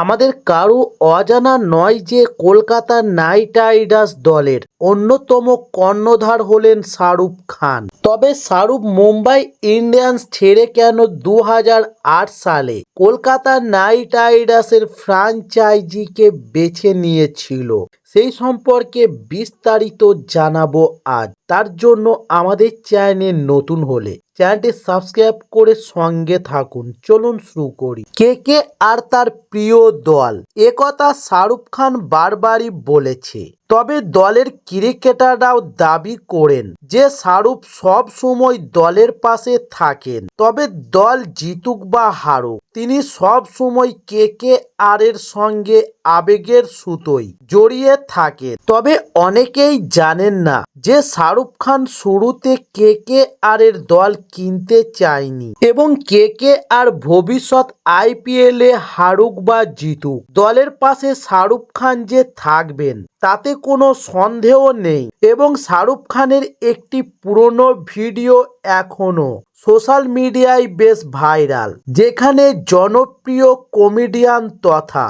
আমাদের কারও অজানা নয় যে কলকাতা নাইট রাইডার্স দলের অন্যতম কর্ণধার হলেন শাহরুখ খান। তবে শাহরুখ মুম্বাই ইন্ডিয়ান্স ছেড়ে কেন দু হাজার আট সালে কলকাতা নাইট রাইডার্সের ফ্রাঞ্চাইজিকে বেছে নিয়েছিল? সেই সম্পর্কে বিস্তারিত জানাব আজ। তার জন্য আমাদের চ্যানেল নতুন হলে চ্যানেলটি সাবস্ক্রাইব করে সঙ্গে থাকুন। চলুন শুরু করি। কে কে আর তার প্রিয় দল? একথা শাহরুখ খান বারবারই বলেছে। তবে দলের ক্রিকেটাররাও দাবি করেন যে শাহরুখ সব সময় দলের পাশে থাকেন। তবে দল জিতুক বা হারুক, তিনি সব সময় কে কে আর এর সঙ্গে আবেগের সুতোই জড়িয়ে থাকেন তবে অনেকেই জানেন না যে শাহরুখ খান শুরুতে কে কে আর এর দল কিনতে চায়নি এবং কে কে আর ভবিষ্যৎ আইপিএল এ হারুক বা জিতুক। দলের পাশে শাহরুখ খান যে থাকবেন, তাতে কোনো সন্দেহ নেই এবং শাহরুখ খানের একটি পুরনো ভিডিও এখনও সোশ্যাল মিডিয়ায় বেশ ভাইরাল, যেখানে জনপ্রিয় কমেডিয়ান তথা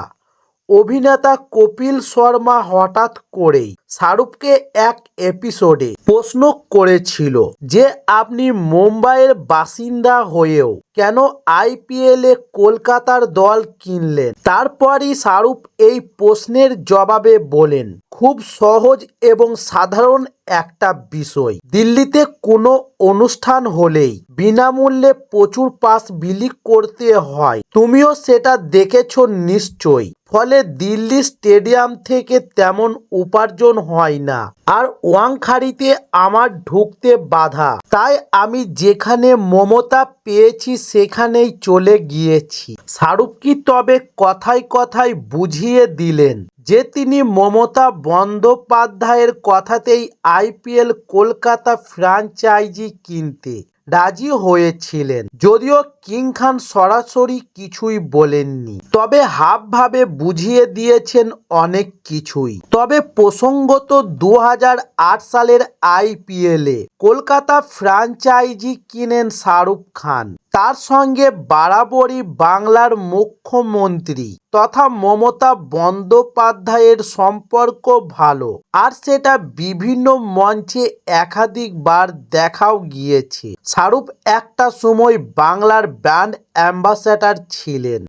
অভিনেতা কপিল শর্মা হঠাৎ করেই শাহরুখকে এক এপিসোডে প্রশ্ন করেছিল যে, আপনি মুম্বাইয়ের বাসিন্দা হয়েও কেন আইপিএলে কলকাতার দল কিনলেন? তারপরই শাহরুখ এই প্রশ্নের জবাবে বলেন, খুব সহজ এবং সাধারণ একটা বিষয়। দিল্লিতে কোনো অনুষ্ঠান হলেই বিনামূল্যে প্রচুর পাস বিলি করতে হয়। তুমিও সেটা দেখেছ নিশ্চয়ই। ফলে দিল্লি স্টেডিয়াম থেকে তেমন উপার্জন হয় না। আর ওয়াংখাড়িতে আমার ঢুকতে বাধা। তাই আমি যেখানে মমতা পেয়েছি সেখানেই চলে গিয়েছি। শাহরুখ কি তবে কথায় কথায় বুঝিয়ে দিলেন যে তিনি মমতা বন্দ্যোপাধ্যায়ের কথাতেই আইপিএল কলকাতা ফ্র্যাঞ্চাইজি কিনতে রাজি হয়েছিলেন, যদিও কিং খান সরাসরি কিছুই বলেননি। তবে হাব ভাবে বুঝিয়ে দিয়েছেন অনেক কিছুই। তবে প্রসঙ্গত দু হাজার আট সালের আইপিএলে কলকাতা ফ্র্যাঞ্চাইজি কিনেন শাহরুখ খান। তার সঙ্গে বরাবরই বাংলার মুখ্যমন্ত্রী তথা মমতা বন্দ্যোপাধ্যায়ের সম্পর্ক ভালো। আর সেটা বিভিন্ন মঞ্চে একাধিকবার দেখাও গিয়েছে। শাহরুখ একটা সময় বাংলার ব্র্যান্ড অ্যাম্বাসেডর ছিলেন।